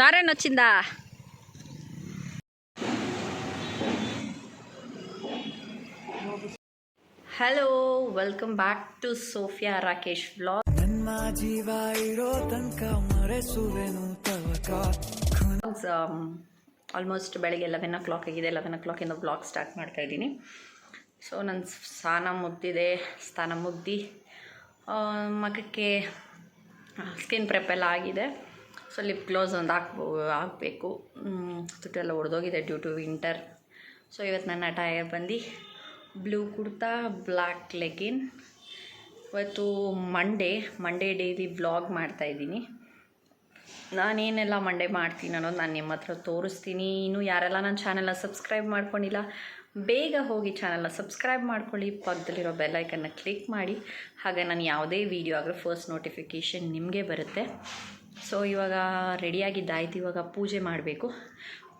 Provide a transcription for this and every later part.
దారేన్ వచ్చిందా hello welcome back to Sophia Rakesh vlog ನನ್ನ ಜೀವ ಇರೋ ತನಕ ಮರೆಸುವೆನು ತವಕ ಆಲ್ಮೋಸ್ಟ್ um, ಬೆಳಗ್ಗೆ ಲೆವೆನ್ ಓ ಕ್ಲಾಕ್ ಆಗಿದೆ ಲೆವೆನ್ ಓ ಕ್ಲಾಕಿಂದ ಬ್ಲಾಗ್ ಸ್ಟಾರ್ಟ್ ಮಾಡ್ತಾ ಇದ್ದೀನಿ ಸೊ ನನ್ನ ಸ್ನಾನ ಮುಗ್ದಿದೆ ಸ್ನಾನ ಮುಗ್ದು ಆ, ಮಖಕ್ಕೆ ಸ್ಕಿನ್ ಪ್ರೆಪ್ ಎಲ್ಲ ಆಗಿದೆ ಸೊ ಲಿಪ್ ಗ್ಲೋಸ್ ಒಂದು ಹಾಕ್ಬೋ ಹಾಕಬೇಕು. ತುಟ್ಟೆಲ್ಲ ಒಡೆದೋಗಿದೆ ಡ್ಯೂ ಟು ವಿಂಟರ್ ಸೊ ಇವತ್ತು ನನ್ನ ಟೈರ್ ಬಂದು ಬ್ಲೂ ಕುರ್ತಾ ಬ್ಲ್ಯಾಕ್ ಲೆಗಿನ್ ಇವತ್ತು ಮಂಡೇ ಮಂಡೇ ಡೈಲಿ ವ್ಲಾಗ್ ಮಾಡ್ತಾಯಿದ್ದೀನಿ ನಾನೇನೆಲ್ಲ ಮಂಡೇ ಮಾಡ್ತೀನಿ ಅನ್ನೋದು ನಾನು ನಿಮ್ಮ ಹತ್ರ ತೋರಿಸ್ತೀನಿ. ಇನ್ನೂ ಯಾರೆಲ್ಲ ನನ್ನ ಚಾನೆಲ್ನ ಸಬ್ಸ್ಕ್ರೈಬ್ ಮಾಡ್ಕೊಂಡಿಲ್ಲ, ಬೇಗ ಹೋಗಿ ಚಾನೆಲ್ನ ಸಬ್ಸ್ಕ್ರೈಬ್ ಮಾಡ್ಕೊಳ್ಳಿ. ಪಕ್ಕದಲ್ಲಿರೋ ಬೆಲ್ಲೈಕನ್ನ ಕ್ಲಿಕ್ ಮಾಡಿ. ಹಾಗೆ ನಾನು ಯಾವುದೇ ವೀಡಿಯೋ ಆಗಲಿ ಫಸ್ಟ್ ನೋಟಿಫಿಕೇಷನ್ ನಿಮಗೆ ಬರುತ್ತೆ. ಸೊ ಇವಾಗ ರೆಡಿಯಾಗಿದ್ದಾಯ್ತು ಇವಾಗ ಪೂಜೆ ಮಾಡಬೇಕು.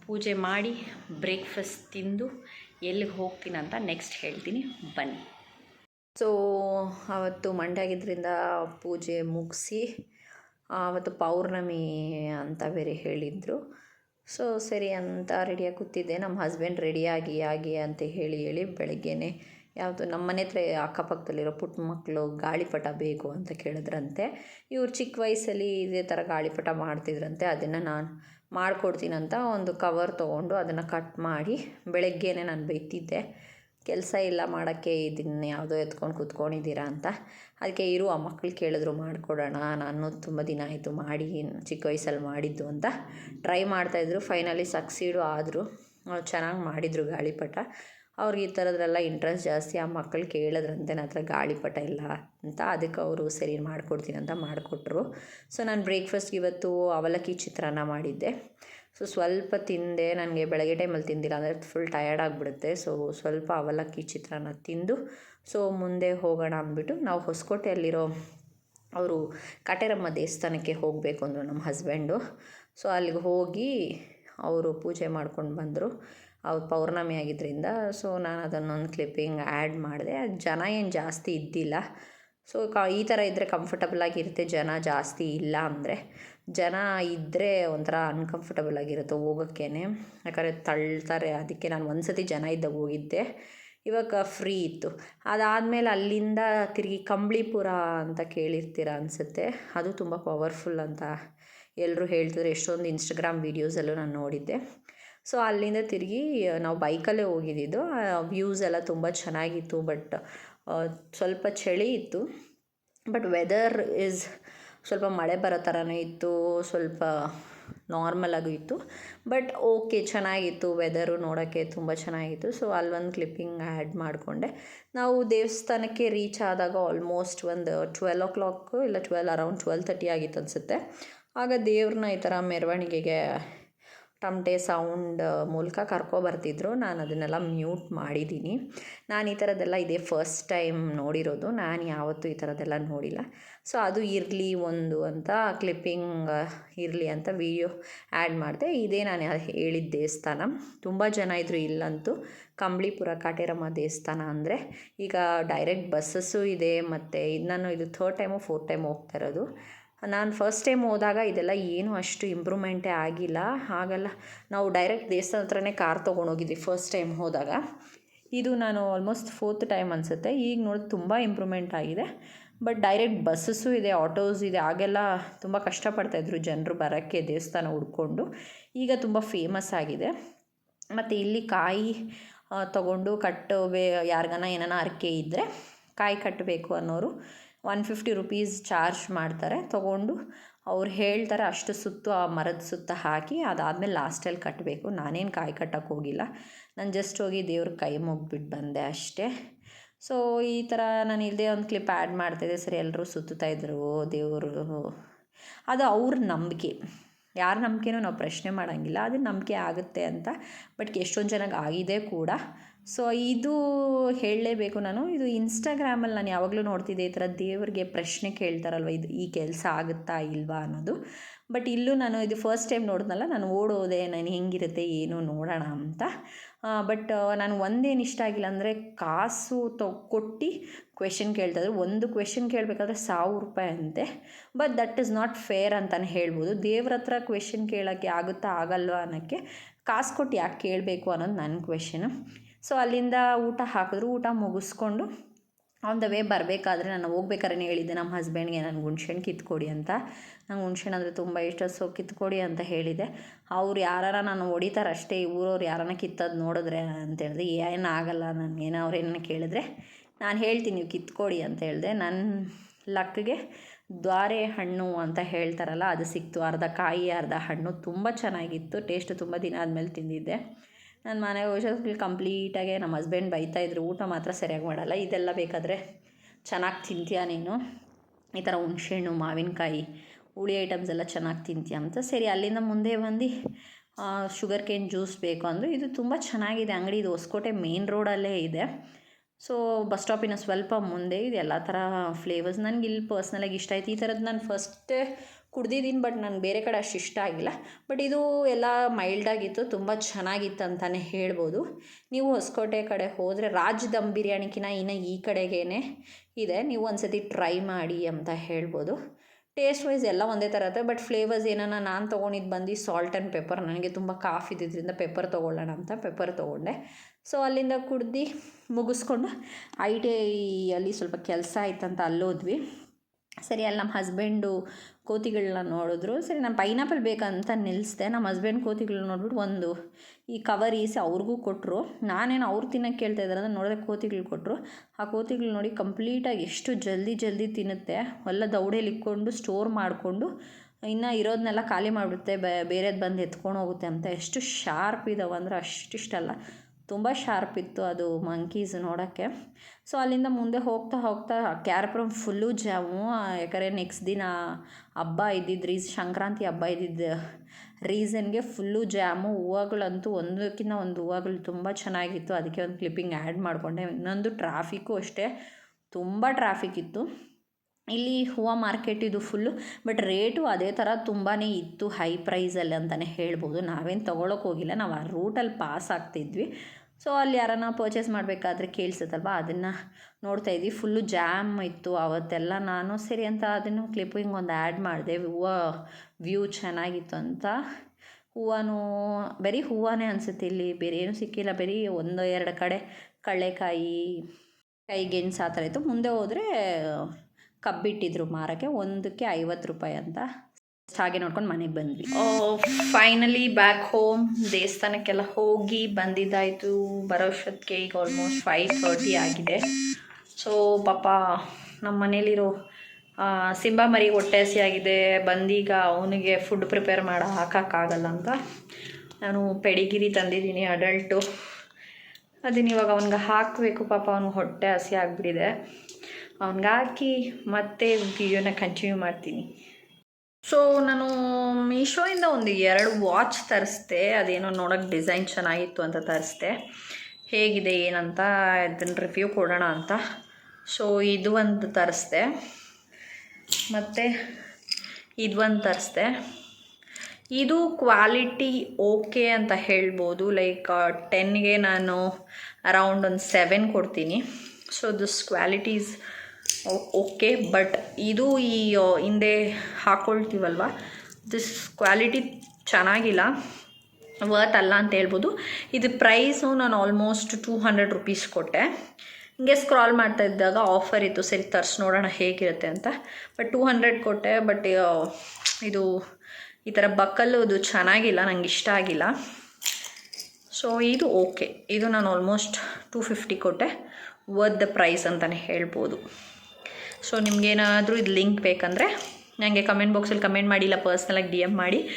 ಪೂಜೆ ಮಾಡಿ ಬ್ರೇಕ್ಫಾಸ್ಟ್ ತಿಂದು ಎಲ್ಲಿಗೆ ಅಂತ ನೆಕ್ಸ್ಟ್ ಹೇಳ್ತೀನಿ. ಬನ್ನಿ. ಸೊ ಅವತ್ತು ಮಂಡ್ಯ ಆಗಿದ್ದರಿಂದ ಪೂಜೆ ಮುಗಿಸಿ ಆವತ್ತು ಪೌರ್ಣಮಿ ಅಂತ ಬೇರೆ ಹೇಳಿದರು. ಸೊ ಸರಿ ಅಂತ ರೆಡಿಯಾಗಿ ಕೂತಿದ್ದೆ. ನಮ್ಮ ಹಸ್ಬೆಂಡ್ ರೆಡಿಯಾಗಿ ಆಗಿ ಅಂತ ಹೇಳಿ ಹೇಳಿ ಬೆಳಗ್ಗೆನೆ ಯಾವುದು ನಮ್ಮ ಮನೆ ಹತ್ರ ಅಕ್ಕಪಕ್ಕದಲ್ಲಿರೋ ಪುಟ್ಟ ಮಕ್ಕಳು ಗಾಳಿಪಟ ಬೇಕು ಅಂತ ಕೇಳಿದ್ರಂತೆ. ಇವ್ರು ಚಿಕ್ಕ ವಯಸ್ಸಲ್ಲಿ ಇದೇ ಥರ ಗಾಳಿಪಟ ಮಾಡ್ತಿದ್ರಂತೆ. ಅದನ್ನು ನಾನು ಮಾಡಿಕೊಡ್ತೀನಂತ ಒಂದು ಕವರ್ ತೊಗೊಂಡು ಅದನ್ನು ಕಟ್ ಮಾಡಿ ಬೆಳಗ್ಗೆನೇ ನಾನು ಬೈತಿದ್ದೆ ಕೆಲಸ ಇಲ್ಲ, ಮಾಡೋಕ್ಕೆ ಇದನ್ನು ಯಾವುದೋ ಎತ್ಕೊಂಡು ಕೂತ್ಕೊಂಡಿದ್ದೀರಾ ಅಂತ. ಅದಕ್ಕೆ ಇರು, ಆ ಮಕ್ಳು ಕೇಳಿದ್ರು ಮಾಡಿಕೊಡೋಣ, ನಾನು ತುಂಬ ದಿನ ಆಯಿತು ಮಾಡಿ, ಚಿಕ್ಕ ವಯಸ್ಸಲ್ಲಿ ಮಾಡಿದ್ದು ಅಂತ ಟ್ರೈ ಮಾಡ್ತಾಯಿದ್ರು ಫೈನಲಿ ಸಕ್ಸೀಡು ಆದರು ಚೆನ್ನಾಗಿ ಮಾಡಿದರು ಗಾಳಿಪಟ. ಅವ್ರಿಗೆ ಈ ಥರದ್ರೆಲ್ಲ ಇಂಟ್ರೆಸ್ಟ್ ಜಾಸ್ತಿ ಆ ಮಕ್ಕಳು ಕೇಳಿದ್ರಂತೆ ನನ್ನ ಹತ್ರ ಗಾಳಿಪಟ ಇಲ್ಲ ಅಂತ ಅದಕ್ಕೆ ಅವರು ಸರಿ ಮಾಡಿಕೊಡ್ತೀನಿ ಅಂತ ಮಾಡಿಕೊಟ್ರು. ಸೊ ನಾನು ಬ್ರೇಕ್ಫಾಸ್ಟ್ ಇವತ್ತು ಅವಲಕ್ಕಿ ಚಿತ್ರಾನ್ನ ಮಾಡಿದ್ದೆ. ಸೊ ಸ್ವಲ್ಪ ತಿಂದೆ, ನನಗೆ ಬೆಳಗ್ಗೆ ಟೈಮಲ್ಲಿ ತಿಂದಿಲ್ಲ ಅಂದರೆ ಫುಲ್ ಟಯರ್ಡ್ ಆಗಿಬಿಡುತ್ತೆ. ಸೊ ಸ್ವಲ್ಪ ಅವಲಕ್ಕಿ ಚಿತ್ರಾನ್ನ ತಿಂದು ಸೊ ಮುಂದೆ ಹೋಗೋಣ ಅಂದ್ಬಿಟ್ಟು ನಾವು ಹೊಸಕೋಟೆಯಲ್ಲಿರೋ ಅವರು ಕಟೇರಮ್ಮ ದೇವಸ್ಥಾನಕ್ಕೆ ಹೋಗಬೇಕು ಅಂದರು ನಮ್ಮ ಹಸ್ಬೆಂಡು ಸೊ ಅಲ್ಲಿಗೆ ಹೋಗಿ ಅವರು ಪೂಜೆ ಮಾಡ್ಕೊಂಡು ಬಂದರು. ಅವ್ರು ಪೌರ್ಣಮಿ ಆಗಿದ್ದರಿಂದ ಸೊ ನಾನು ಅದನ್ನೊಂದು ಕ್ಲಿಪ್ಪಿಂಗ್ ಆ್ಯಡ್ ಮಾಡಿದೆ. ಜನ ಏನು ಜಾಸ್ತಿ ಇದ್ದಿಲ್ಲ. ಸೊ ಕ, ಈ ಥರ ಇದ್ದರೆ ಕಂಫರ್ಟಬಲ್ ಆಗಿರುತ್ತೆ. ಜನ ಜಾಸ್ತಿ ಇಲ್ಲ ಅಂದರೆ. ಜನ ಇದ್ದರೆ ಒಂಥರ ಅನ್ಕಂಫರ್ಟಬಲ್ ಆಗಿರುತ್ತೆ ಹೋಗೋಕ್ಕೇ ಯಾಕಂದರೆ ತಳ್ತಾರೆ. ಅದಕ್ಕೆ ನಾನು ಒಂದು ಸತಿ ಜನ ಇದ್ದಾಗ ಹೋಗಿದ್ದೆ. ಇವಾಗ ಫ್ರೀ ಇತ್ತು. ಅದಾದಮೇಲೆ ಅಲ್ಲಿಂದ ತಿರುಗಿ ಕಂಬಳಿಪುರ ಅಂತ ಕೇಳಿರ್ತೀರ ಅನಿಸುತ್ತೆ. ಅದು ತುಂಬ ಪವರ್ಫುಲ್ ಅಂತ ಎಲ್ಲರೂ ಹೇಳ್ತಿದ್ರು. ಎಷ್ಟೊಂದು ಇನ್ಸ್ಟಾಗ್ರಾಮ್ ವೀಡಿಯೋಸಲ್ಲೂ ನಾನು ನೋಡಿದ್ದೆ. ಸೊ ಅಲ್ಲಿಂದ ತಿರುಗಿ ನಾವು ಬೈಕಲ್ಲೇ ಹೋಗಿದ್ದಿದ್ದು ವ್ಯೂಸ್ ಎಲ್ಲ ತುಂಬ ಚೆನ್ನಾಗಿತ್ತು ಬಟ್ ಸ್ವಲ್ಪ ಚಳಿ ಇತ್ತು. ಬಟ್ ವೆದರ್ ಇಸ್ ಸ್ವಲ್ಪ ಮಳೆ ಬರೋ ಥರನೇ ಇತ್ತು, ಸ್ವಲ್ಪ ನಾರ್ಮಲ್ ಆಗೂ ಇತ್ತು. ಬಟ್ ಓಕೆ ಚೆನ್ನಾಗಿತ್ತು. ವೆದರು ನೋಡೋಕ್ಕೆ ತುಂಬ ಚೆನ್ನಾಗಿತ್ತು. ಸೊ ಅಲ್ಲೊಂದು ಕ್ಲಿಪ್ಪಿಂಗ್ ಆ್ಯಡ್ ಮಾಡಿಕೊಂಡೆ. ನಾವು ದೇವಸ್ಥಾನಕ್ಕೆ ರೀಚ್ ಆದಾಗ ಆಲ್ಮೋಸ್ಟ್ ಒಂದು ಟ್ವೆಲ್ ಓ ಕ್ಲಾಕು ಇಲ್ಲ ಟ್ವೆಲ್ ಅರೌಂಡ್ ಟ್ವೆಲ್ ತರ್ಟಿ ಆಗಿತ್ತು ಅನಿಸುತ್ತೆ. ಆಗ ದೇವ್ರನ್ನ ಈ ಥರ ಮೆರವಣಿಗೆಗೆ ಟಮಟೆ ಸೌಂಡ್ ಮೂಲಕ ಕರ್ಕೊಬರ್ತಿದ್ರು ನಾನು ಅದನ್ನೆಲ್ಲ ಮ್ಯೂಟ್ ಮಾಡಿದ್ದೀನಿ ನಾನು ಈ ಥರದ್ದೆಲ್ಲ ಇದೇ ಫಸ್ಟ್ ಟೈಮ್ ನೋಡಿರೋದು. ನಾನು ಯಾವತ್ತೂ ಈ ಥರದ್ದೆಲ್ಲ ನೋಡಿಲ್ಲ. ಸೊ ಅದು ಇರಲಿ ಒಂದು ಅಂತ ಕ್ಲಿಪ್ಪಿಂಗ್ ಇರಲಿ ಅಂತ ವಿಡಿಯೋ ಆ್ಯಡ್ ಮಾಡಿದೆ. ಇದೇ ನಾನು ಹೇಳಿದ ದೇವಸ್ಥಾನ. ತುಂಬ ಜನ ಇದ್ದರು ಇಲ್ಲಂತೂ. ಕಂಬಳಿಪುರ, ಕಾಟೇರಮ್ಮ ದೇವಸ್ಥಾನ ಅಂದರೆ ಈಗ ಡೈರೆಕ್ಟ್ ಬಸ್ಸಸ್ಸು ಇದೆ. ಮತ್ತು ನಾನು ಇದು ಥರ್ಡ್ ಟೈಮು ಫೋರ್ತ್ ಟೈಮ್ ಹೋಗ್ತಾ ಇರೋದು. ನಾನು ಫಸ್ಟ್ ಟೈಮ್ ಹೋದಾಗ ಇದೆಲ್ಲ ಏನೂ ಅಷ್ಟು ಇಂಪ್ರೂವ್ಮೆಂಟೇ ಆಗಿಲ್ಲ. ಹಾಗಲ್ಲ, ನಾವು ಡೈರೆಕ್ಟ್ ದೇವಸ್ಥಾನ ಹತ್ರನೇ ಕಾರ್ ತೊಗೊಂಡೋಗಿದ್ವಿ ಫಸ್ಟ್ ಟೈಮ್ ಹೋದಾಗ. ಇದು ನಾನು ಆಲ್ಮೋಸ್ಟ್ ಫೋರ್ತ್ ಟೈಮ್ ಅನಿಸುತ್ತೆ. ಈಗ ನೋಡಿದ್ರೆ ತುಂಬ ಇಂಪ್ರೂವ್ಮೆಂಟ್ ಆಗಿದೆ. ಬಟ್ ಡೈರೆಕ್ಟ್ ಬಸ್ಸಸ್ಸು ಇದೆ ಆಟೋಸ್ ಇದೆ ಆಗೆಲ್ಲ ತುಂಬ ಕಷ್ಟಪಡ್ತಾಯಿದ್ರು ಜನರು ಬರೋಕ್ಕೆ, ದೇವಸ್ಥಾನ ಹುಡ್ಕೊಂಡು. ಈಗ ತುಂಬ ಫೇಮಸ್ ಆಗಿದೆ. ಮತ್ತು ಇಲ್ಲಿ ಕಾಯಿ ತಗೊಂಡು ಕಟ್ಟೋ ಬೇ ಯಾರಿಗಾನ ಏನಾನ ಹರಕೆ ಇದ್ದರೆ ಕಾಯಿ ಕಟ್ಟಬೇಕು ಅನ್ನೋರು ಒನ್ ಫಿಫ್ಟಿ ರುಪೀಸ್ ಚಾರ್ಜ್ ಮಾಡ್ತಾರೆ. ತೊಗೊಂಡು ಅವ್ರು ಹೇಳ್ತಾರೆ ಅಷ್ಟು ಸುತ್ತು, ಆ ಮರದ ಸುತ್ತ ಹಾಕಿ ಅದಾದಮೇಲೆ ಲಾಸ್ಟಲ್ಲಿ ಕಟ್ಟಬೇಕು ನಾನೇನು ಕಾಯಿ ಕಟ್ಟಕ್ಕೆ ಹೋಗಿಲ್ಲ. ನಾನು ಜಸ್ಟ್ ಹೋಗಿ ದೇವ್ರ ಕೈ ಮುಗ್ಬಿಟ್ಟು ಬಂದೆ ಅಷ್ಟೇ. ಸೊ ಈ ಥರ ನಾನು ಇಲ್ಲದೆ ಒಂದು ಕ್ಲಿಪ್ ಆ್ಯಡ್ ಮಾಡ್ತಾಯಿದ್ದೆ ಸರಿ ಎಲ್ಲರೂ ಸುತ್ತುತ್ತಾ ಇದ್ರು, ದೇವರು ಅದು ಅವ್ರ ನಂಬಿಕೆ. ಯಾರ ನಂಬಿಕೆನೂ ನಾವು ಪ್ರಶ್ನೆ ಮಾಡೋಂಗಿಲ್ಲ. ಅದು ನಂಬಿಕೆ ಆಗುತ್ತೆ ಅಂತ ಬಟ್ ಎಷ್ಟೊಂದು ಜನಕ್ಕೆ ಆಗಿದೆ ಕೂಡ. ಸೊ ಇದು ಹೇಳಲೇಬೇಕು ನಾನು. ಇದು ಇನ್ಸ್ಟಾಗ್ರಾಮಲ್ಲಿ ನಾನು ಯಾವಾಗಲೂ ನೋಡ್ತಿದ್ದೆ, ಈ ಥರ ದೇವ್ರಿಗೆ ಪ್ರಶ್ನೆ ಕೇಳ್ತಾರಲ್ವ, ಇದು ಈ ಕೆಲಸ ಆಗುತ್ತಾ ಇಲ್ವಾ ಅನ್ನೋದು. ಬಟ್ ಇಲ್ಲೂ ನಾನು ಇದು ಫಸ್ಟ್ ಟೈಮ್ ನೋಡಿದ್ನಲ್ಲ, ನಾನು ಓಡೋದೆ, ನಾನು ಹೆಂಗಿರುತ್ತೆ, ಏನು ನೋಡೋಣ ಅಂತ. ಬಟ್ ನಾನು ಒಂದೇನು ಇಷ್ಟ ಆಗಿಲ್ಲ ಅಂದರೆ ಕಾಸು ತೊ, ಕೊಟ್ಟು ಕ್ವೆಶನ್ ಕೇಳ್ತಾಯಿದ್ರು ಒಂದು ಕ್ವೆಶನ್ ಕೇಳಬೇಕಾದ್ರೆ ಸಾವಿರ ರೂಪಾಯಿ ಅಂತೆ. But that is not fair ಅಂತಲೇ ಹೇಳ್ಬೋದು. ದೇವ್ರ ಹತ್ರ ಕ್ವೆಶನ್ ಕೇಳೋಕ್ಕೆ ಆಗುತ್ತಾ ಆಗಲ್ವಾ ಅನ್ನೋಕ್ಕೆ ಕಾಸು ಕೊಟ್ಟು ಯಾಕೆ ಕೇಳಬೇಕು ಅನ್ನೋದು ನನ್ನ ಕ್ವೆಶನು ಸೊ ಅಲ್ಲಿಂದ ಊಟ ಹಾಕಿದ್ರು, ಊಟ ಮುಗಿಸ್ಕೊಂಡು ಆನ್ ದ ವೇ ಬರಬೇಕಾದ್ರೆ ನಾನು ಹೋಗ್ಬೇಕಾದ್ರೆ ಹೇಳಿದ್ದೆ, ನಮ್ಮ ಹಸ್ಬೆಂಡ್ಗೆ ನಾನು ಹುಣ್ಸೆಹಣ್ಣು ಕಿತ್ಕೊಡಿ ಅಂತ. ನಂಗೆ ಹುಣ್ಸೆಹಣ್ಣು ಅಂದರೆ ತುಂಬ ಇಷ್ಟ ಸೊ ಕಿತ್ಕೊಡಿ ಅಂತ ಹೇಳಿದೆ. ಅವ್ರು ಯಾರಾರ ನಾನು ಹೊಡಿತಾರಷ್ಟೇ ಈ ಊರವ್ರು ಯಾರನ್ನ ಕಿತ್ತೋದು ನೋಡಿದ್ರೆ ಅಂತೇಳಿದೆ ಏನು ಆಗಲ್ಲ ನನಗೇನೋ ಅವ್ರು ಏನನ್ನ ಕೇಳಿದ್ರೆ ನಾನು ಹೇಳ್ತೀನಿ, ನೀವು ಕಿತ್ಕೊಡಿ ಅಂತ ಹೇಳಿದೆ. ನನ್ನ ಲಕ್ಗೆ ದ್ವಾರೆ ಹಣ್ಣು ಅಂತ ಹೇಳ್ತಾರಲ್ಲ, ಅದು ಸಿಕ್ತು. ಅರ್ಧ ಕಾಯಿ, ಅರ್ಧ ಹಣ್ಣು, ತುಂಬ ಚೆನ್ನಾಗಿತ್ತು. ಟೇಸ್ಟ್ ತುಂಬ ದಿನ ಆದಮೇಲೆ ತಿಂದಿದ್ದೆ. ನಾನು ಮನೆಗೆ ಹೋಗಿ ಕಂಪ್ಲೀಟಾಗಿ ನಮ್ಮ ಹಸ್ಬೆಂಡ್ ಬೈತಾಯಿದ್ರು ಊಟ ಮಾತ್ರ ಸರಿಯಾಗಿ ಮಾಡಲ್ಲ. ಇದೆಲ್ಲ ಬೇಕಾದರೆ ಚೆನ್ನಾಗಿ ತಿಂತೀಯ ನೀನು? ಈ ಥರ ಹುಣ್ಸೆಹಣ್ಣು, ಮಾವಿನಕಾಯಿ, ಹುಳಿ ಐಟಮ್ಸ್ ಎಲ್ಲ ಚೆನ್ನಾಗಿ ತಿಂತೀಯ ಅಂತ. ಸರಿ, ಅಲ್ಲಿಂದ ಮುಂದೆ ಬಂದು ಶುಗರ್ ಕೇನ್ ಜ್ಯೂಸ್ ಬೇಕು ಅಂದರು. ಇದು ತುಂಬ ಚೆನ್ನಾಗಿದೆ. ಅಂಗಡಿ ಇದು ಹೊಸಕೋಟೆ ಮೇನ್ ರೋಡಲ್ಲೇ ಇದೆ. ಸೊ ಬಸ್ ಸ್ಟಾಪಿನ ಸ್ವಲ್ಪ ಮುಂದೆ. ಇದೆ ಎಲ್ಲ ಥರ ಫ್ಲೇವರ್ಸ್ ನನಗೆ ಇಲ್ಲಿ ಪರ್ಸ್ನಲಾಗಿ ಇಷ್ಟ ಆಯ್ತು. ಈ ಥರದ್ದು ನಾನು ಫಸ್ಟೇ ಕುಡ್ದಿದ್ದೀನಿ, ಬಟ್ ನನಗೆ ಬೇರೆ ಕಡೆ ಅಷ್ಟು ಇಷ್ಟ ಆಗಿಲ್ಲ. ಬಟ್ ಇದು ಎಲ್ಲ ಮೈಲ್ಡಾಗಿತ್ತು ತುಂಬ ಚೆನ್ನಾಗಿತ್ತು ಅಂತಲೇ ಹೇಳ್ಬೋದು. ನೀವು ಹೊಸಕೋಟೆ ಕಡೆ ಹೋದರೆ ರಾಜ್ ದಮ್ ಬಿರಿಯಾನಿಕಿನ ಇನ್ನು ಈ ಕಡೆಗೇ ಇದೆ. ನೀವು ಒಂದು ಸತಿ ಟ್ರೈ ಮಾಡಿ ಅಂತ ಹೇಳ್ಬೋದು. ಟೇಸ್ಟ್ ವೈಸ್ ಎಲ್ಲ ಒಂದೇ ಥರ ಇರುತ್ತೆ, ಬಟ್ ಫ್ಲೇವರ್ಸ್ ಏನನ್ನ ನಾನು ತೊಗೊಂಡಿದ್ದು ಬಂದು ಸಾಲ್ಟ್ ಆ್ಯಂಡ್ ಪೆಪ್ಪರ್ ನನಗೆ ತುಂಬ ಕಾಫ್ ಇದ್ದಿದ್ದರಿಂದ ಪೆಪ್ಪರ್ ತೊಗೊಳ್ಳೋಣ ಅಂತ ಪೆಪ್ಪರ್ ತೊಗೊಂಡೆ. ಸೊ ಅಲ್ಲಿಂದ ಕುಡ್ದು ಮುಗಿಸ್ಕೊಂಡು, ಐ ಟಿ ಐಯಲ್ಲಿ ಸ್ವಲ್ಪ ಕೆಲಸ ಆಯ್ತಂತ ಅಲ್ಲೋದ್ವಿ. ಸರಿ, ಅಲ್ಲಿ ನಮ್ಮ ಹಸ್ಬೆಂಡು ಕೋತಿಗಳನ್ನ ನೋಡಿದ್ರು. ಸರಿ, ನಾನು ಪೈನಾಪಲ್ ಬೇಕಂತ ನಿಲ್ಲಿಸ್ದೆ ನಮ್ಮ ಹಸ್ಬೆಂಡ್ ಕೋತಿಗಳನ್ನ ನೋಡ್ಬಿಟ್ಟು ಒಂದು ಈ ಕವರ್ ಈಸಿ ಅವ್ರಿಗೂ ಕೊಟ್ಟರು ನಾನೇನು ಅವ್ರು ತಿನ್ನೋಕ್ಕೆ ಕೇಳ್ತಾ ಇದ್ದಾರೆ ಅಂದರೆ ನೋಡಿದ್ರೆ ಕೋತಿಗಳು ಕೊಟ್ಟರು ಆ ಕೋತಿಗಳು ನೋಡಿ ಕಂಪ್ಲೀಟಾಗಿ ಎಷ್ಟು ಜಲ್ದಿ ಜಲ್ದಿ ತಿನ್ನುತ್ತೆ. ಎಲ್ಲ ದೌಡೇಲಿ ಇಕ್ಕೊಂಡು ಸ್ಟೋರ್ ಮಾಡಿಕೊಂಡು ಇನ್ನು ಇರೋದನ್ನೆಲ್ಲ ಖಾಲಿ ಮಾಡಿಬಿಡುತ್ತೆ. ಬೇರೆದು ಬಂದು ಎತ್ಕೊಂಡು ಹೋಗುತ್ತೆ ಅಂತ. ಎಷ್ಟು ಶಾರ್ಪ್ ಇದಾವೆ ಅಂದರೆ ಅಷ್ಟಿಷ್ಟಲ್ಲ ತುಂಬ ಶಾರ್ಪ್ ಇತ್ತು ಅದು ಮಂಕೀಸ್ ನೋಡೋಕ್ಕೆ. ಸೊ ಅಲ್ಲಿಂದ ಮುಂದೆ ಹೋಗ್ತಾ ಹೋಗ್ತಾ ಕ್ಯಾರಪುರಂ ಫುಲ್ಲು ಜಾಮು. ಯಾಕಂದರೆ ನೆಕ್ಸ್ಟ್ ದಿನ ಹಬ್ಬ ಇದ್ದಿದ್ದು ರೀಸ್ ಸಂಕ್ರಾಂತಿ ಹಬ್ಬ ಇದ್ದಿದ್ದು ರೀಸನ್ಗೆ ಫುಲ್ಲು ಜಾಮು. ಹೂವುಗಳಂತೂ ಒಂದಕ್ಕಿಂತ ಒಂದು ಹೂವುಗಳು ತುಂಬ ಚೆನ್ನಾಗಿತ್ತು. ಅದಕ್ಕೆ ಒಂದು ಕ್ಲಿಪ್ಪಿಂಗ್ ಆ್ಯಡ್ ಮಾಡಿಕೊಂಡೆ. ಇನ್ನೊಂದು ಟ್ರಾಫಿಕ್ಕು ಅಷ್ಟೇ. ತುಂಬ ಟ್ರಾಫಿಕ್ ಇತ್ತು. ಇಲ್ಲಿ ಹೂವು ಮಾರ್ಕೆಟ್ ಇದು ಫುಲ್ಲು ಬಟ್ ರೇಟು ಅದೇ ಥರ ತುಂಬಾ ಇತ್ತು. ಹೈ ಪ್ರೈಸಲ್ಲಿ ಅಂತಲೇ ಹೇಳ್ಬೋದು. ನಾವೇನು ತೊಗೊಳಕ್ಕೆ ಹೋಗಿಲ್ಲ. ನಾವು ಆ ರೂಟಲ್ಲಿ ಪಾಸ್ ಆಗ್ತಿದ್ವಿ. ಸೊ ಅಲ್ಲಿ ಯಾರನ್ನ ಪರ್ಚೇಸ್ ಮಾಡಬೇಕಾದ್ರೆ ಕೇಳಿಸುತ್ತಲ್ವ? ಅದನ್ನು ನೋಡ್ತಾ ಇದ್ವಿ. ಫುಲ್ಲು ಜಾಮ್ ಇತ್ತು. ಅವತ್ತೆಲ್ಲ ನಾನು, ಸರಿ ಅಂತ, ಅದನ್ನು ಕ್ಲಿಪ್ಪಿಂಗ್ ಒಂದು ಆ್ಯಡ್ ಮಾಡಿದೆ. ಹೂವು ವ್ಯೂ ಚೆನ್ನಾಗಿತ್ತು ಅಂತ. ಹೂವನೂ, ಬರೀ ಹೂವನೇ ಅನಿಸುತ್ತೆ ಇಲ್ಲಿ. ಬೇರೆ ಏನೂ ಸಿಕ್ಕಿಲ್ಲ. ಬರೀ ಒಂದು, ಎರಡು ಕಡೆ ಕಡಲೆಕಾಯಿ ಕೈ ಗೆಣಸು ಆ ಥರ ಇತ್ತು. ಮುಂದೆ ಹೋದರೆ ಕಬ್ಬಿಟ್ಟಿದ್ರು ಮಾರೋಕ್ಕೆ. ಒಂದಕ್ಕೆ ಐವತ್ತು ರೂಪಾಯಿ ಅಂತ. ಹಾಗೆ ನೋಡ್ಕೊಂಡು ಮನೆಗೆ ಬಂದ್ವಿ. ಫೈನಲಿ ಬ್ಯಾಕ್ ಹೋಮ್ ದೇವಸ್ಥಾನಕ್ಕೆಲ್ಲ ಹೋಗಿ ಬಂದಿದ್ದಾಯಿತು. ಬರೋಷ್ಟೊತ್ತಿಗೆ ಈಗ ಆಲ್ಮೋಸ್ಟ್ ಫೈವ್ ಥರ್ಟಿ ಆಗಿದೆ. ಸೊ ಪಾಪ ನಮ್ಮ ಮನೇಲಿರೋ ಸಿಂಬಾ ಮರಿ ಹೊಟ್ಟೆ ಹಸಿಯಾಗಿದೆ ಬಂದೀಗ ಅವನಿಗೆ ಫುಡ್ ಪ್ರಿಪೇರ್ ಮಾಡಿ ಹಾಕೋಕ್ಕಾಗಲ್ಲ ಅಂತ. ನಾನು ಪೆಡಿಗಿರಿ ತಂದಿದ್ದೀನಿ ಅಡಲ್ಟು ಅದನ್ನ ಇವಾಗ ಅವನಿಗೆ ಹಾಕಬೇಕು. ಪಾಪ ಅವ್ನಿಗೆ ಹೊಟ್ಟೆ ಹಸಿ ಆಗಿಬಿಟ್ಟಿದೆ. ಅವನಿಗೆ ಹಾಕಿ ಮತ್ತೆ ವಿಡಿಯೋನ ಕಂಟಿನ್ಯೂ ಮಾಡ್ತೀನಿ. ಸೊ ನಾನು ಮೀಶೋಯಿಂದ ಒಂದು ಎರಡು ವಾಚ್ ತರಿಸ್ದೆ. ಅದೇನೋ ನೋಡೋಕ್ಕೆ ಡಿಸೈನ್ ಚೆನ್ನಾಗಿತ್ತು ಅಂತ ತರಿಸ್ದೆ. ಹೇಗಿದೆ, ಏನಂತ ಇದನ್ನು ರಿವ್ಯೂ ಕೊಡೋಣ ಅಂತ. ಸೊ ಇದು ಒಂದು ತರಿಸ್ದೆ. ಮತ್ತು ಇದು ಒಂದು ತರಿಸ್ದೆ. ಇದು ಕ್ವಾಲಿಟಿ ಓಕೆ ಅಂತ ಹೇಳ್ಬೋದು. ಲೈಕ್ ಟೆನ್ಗೆ ನಾನು ಅರೌಂಡ್ ಒಂದು ಸೆವೆನ್ ಕೊಡ್ತೀನಿ. So this qualities okay but ಇದು ಈ ಹಿಂದೆ ಹಾಕ್ಕೊಳ್ತೀವಲ್ವ ದಿಸ್ ಕ್ವಾಲಿಟಿ ಚೆನ್ನಾಗಿಲ್ಲ. ವರ್ತ್ ಅಲ್ಲ ಅಂತ ಹೇಳ್ಬೋದು. ಇದು ಪ್ರೈಸು ನಾನು ಆಲ್ಮೋಸ್ಟ್ ಟೂ ಹಂಡ್ರೆಡ್ ರುಪೀಸ್ ಕೊಟ್ಟೆ. ಹಿಂಗೆ ಸ್ಕ್ರಾಲ್ ಮಾಡ್ತಾ ಇದ್ದಾಗ ಆಫರ್ ಇತ್ತು. ಸರಿ ತರ್ಸಿ ನೋಡೋಣ ಹೇಗಿರುತ್ತೆ ಅಂತ. ಬಟ್ ಟೂ ಹಂಡ್ರೆಡ್ ಕೊಟ್ಟೆ ಬಟ್ ಇದು ಈ ಥರ ಬಕ್ಕಲ್ಲು ಅದು ಚೆನ್ನಾಗಿಲ್ಲ, ನಂಗೆ ಇಷ್ಟ ಆಗಿಲ್ಲ. ಸೊ ಇದು ಓಕೆ ಇದು ನಾನು ಆಲ್ಮೋಸ್ಟ್ ಟೂ ಫಿಫ್ಟಿ ಕೊಟ್ಟೆ. ವರ್ತ್ ದ ಪ್ರೈಸ್ ಅಂತಲೇ ಹೇಳ್ಬೋದು. ಸೊ ನಿಮಗೇನಾದರೂ ಇದು ಲಿಂಕ್ ಬೇಕಂದರೆ ನನಗೆ ಕಮೆಂಟ್ ಬಾಕ್ಸಲ್ಲಿ ಕಮೆಂಟ್ ಮಾಡಿಲ್ಲ ಪರ್ಸ್ನಲಾಗಿ ಡಿ ಎಂ ಮಾಡಿ.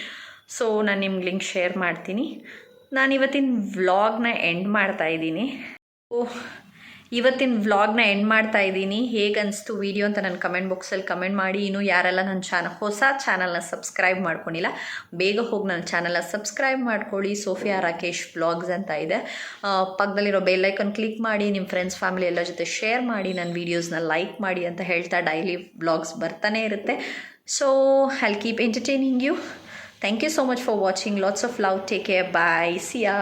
ಸೊ ನಾನು ನಿಮ್ಗೆ ಲಿಂಕ್ ಶೇರ್ ಮಾಡ್ತೀನಿ. ನಾನು ಇವತ್ತಿನ ವ್ಲಾಗ್ನ ಎಂಡ್ ಮಾಡ್ತಾ ಇದ್ದೀನಿ. ಓಹ್ ಇವತ್ತಿನ ವ್ಲಾಗ್ನ ಎಂಡ್ ಮಾಡ್ತಾ ಇದ್ದೀನಿ. ಹೇಗೆ ಅನಿಸ್ತು ವೀಡಿಯೋ ಅಂತ ನನ್ನ ಕಮೆಂಟ್ ಬಾಕ್ಸಲ್ಲಿ ಕಮೆಂಟ್ ಮಾಡಿ. ಇನ್ನೂ ಯಾರೆಲ್ಲ ನನ್ನ ಚಾನಲ್ ಹೊಸ ಚಾನಲ್ನ ಸಬ್ಸ್ಕ್ರೈಬ್ ಮಾಡ್ಕೊಂಡಿಲ್ಲ, ಬೇಗ ಹೋಗಿ ನನ್ನ ಚಾನಲ್ನ ಸಬ್ಸ್ಕ್ರೈಬ್ ಮಾಡ್ಕೊಳ್ಳಿ. ಸೋಫಿಯಾ ರಾಕೇಶ್ ವ್ಲಾಗ್ಸ್ ಅಂತ ಇದೆ. ಪಕ್ಕದಲ್ಲಿರೋ ಬೆಲ್ಲೈಕನ್ ಕ್ಲಿಕ್ ಮಾಡಿ ನಿಮ್ಮ ಫ್ರೆಂಡ್ಸ್ ಫ್ಯಾಮಿಲಿ ಎಲ್ಲ ಜೊತೆ ಶೇರ್ ಮಾಡಿ ನನ್ನ ವೀಡಿಯೋಸ್ನ ಲೈಕ್ ಮಾಡಿ ಅಂತ ಹೇಳ್ತಾ ಡೈಲಿ ವ್ಲಾಗ್ಸ್ ಬರ್ತಾನೆ ಇರುತ್ತೆ. So I'll keep entertaining you thank you so much for watching lots of love take care bye see ya